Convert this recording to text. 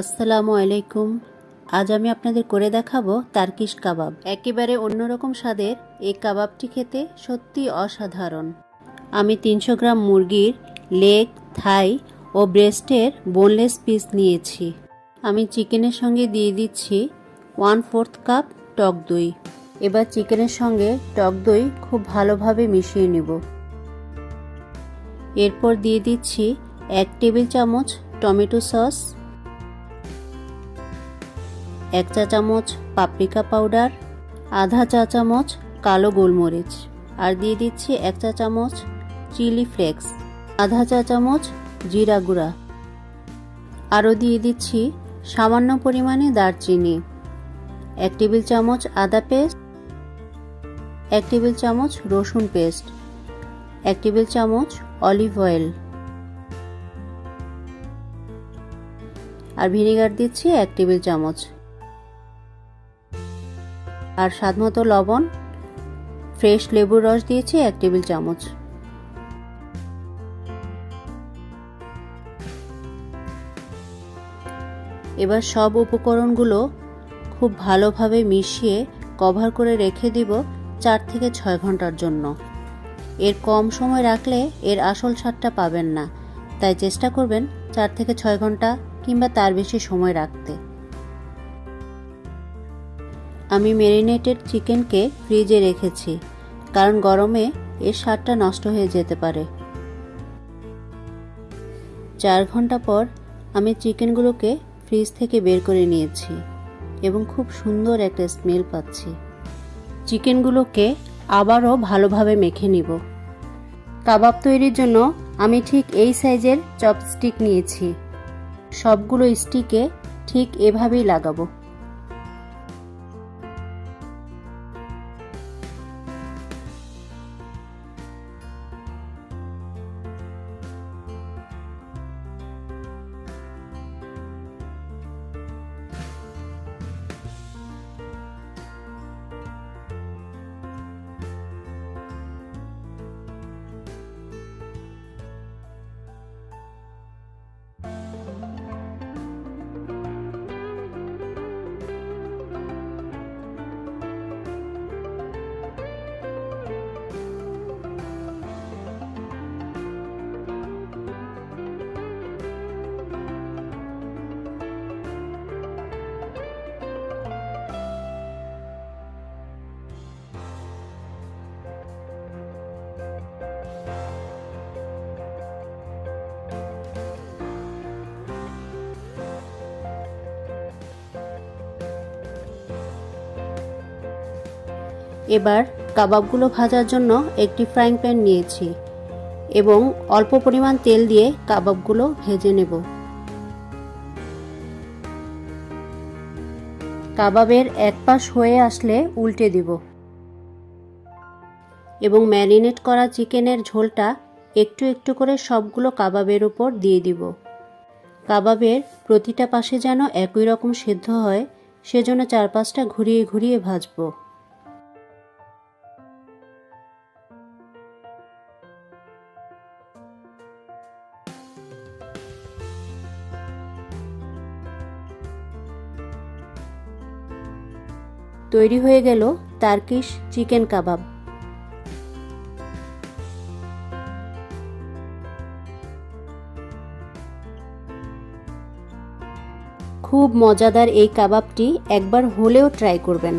আসসালামু আলাইকুম। আজ আমি আপনাদের করে দেখাবো তার্কিশ কাবাব। একেবারে অন্যরকম স্বাদের এই কাবাবটি খেতে সত্যি অসাধারণ। আমি তিনশো গ্রাম মুরগির লেগ, থাই ও ব্রেস্টের বোনলেস পিস নিয়েছি। আমি চিকেনের সঙ্গে দিয়ে দিচ্ছি ওয়ান ফোর্থ কাপ টক দই। এবার চিকেনের সঙ্গে টক দই খুব ভালোভাবে মিশিয়ে নেব। এরপর দিয়ে দিচ্ছি এক টেবিল চামচ টমেটো সস এক চা চামচ পাপরিকা পাউডার আধা চা চামচ কালো গোলমরিচ, আর দিয়ে দিচ্ছি এক চা চামচ চিলি ফ্লেক্স আধা চা চামচ জিরা গুঁড়া। আরও দিয়ে দিচ্ছি সামান্য পরিমাণে দারচিনি, এক টেবিল চামচ আদা পেস্ট, এক টেবিল চামচ রসুন পেস্ট, এক টেবিল চামচ অলিভ অয়েল আর ভিনেগার দিচ্ছি এক টেবিল চামচ আর স্বাদমতো লবণ, ফ্রেশ লেবুর রস দিয়েছি এক টেবিল চামচ। এবার সব উপকরণগুলো খুব ভালোভাবে মিশিয়ে কভার করে রেখে দিব চার থেকে ছয় ঘণ্টার জন্য। এর কম সময় রাখলে এর আসল স্বাদটা পাবেন না, তাই চেষ্টা করবেন চার থেকে ছয় ঘণ্টা কিংবা তার বেশি সময় রাখতে। আমি ম্যারিনেটেড চিকেনকে ফ্রিজে রেখেছি, কারণ গরমে এর স্বাদটা নষ্ট হয়ে যেতে পারে। চার ঘণ্টা পর আমি চিকেনগুলোকে ফ্রিজ থেকে বের করে নিয়েছি এবং খুব সুন্দর একটা স্মেল পাচ্ছি। চিকেনগুলোকে আবারও ভালোভাবে মেখে নিব। কাবাব তৈরির জন্য আমি ঠিক এই সাইজের চপস্টিক নিয়েছি। সবগুলো স্টিকে ঠিক এভাবেই লাগাবো। এবার কাবাবগুলো ভাজার জন্য একটি ফ্রাইং প্যান নিয়েছি এবং অল্প পরিমাণ তেল দিয়ে কাবাবগুলো ভেজে নেব। কাবাবের এক পাশ হয়ে আসলে উল্টে দিব এবং ম্যারিনেট করা চিকেনের ঝোলটা একটু একটু করে সবগুলো কাবাবের উপর দিয়ে দিব। কাবাবের প্রতিটা পাশে যেন একই রকম সেদ্ধ হয়, সেজন্য চার পাঁচটা ঘুরিয়ে ঘুরিয়ে ভাজবো। তৈরি হয়ে গেল তার্কিশ চিকেন কাবাব। খুব মজাদার এই কাবাবটি একবার হলেও ট্রাই করবেন।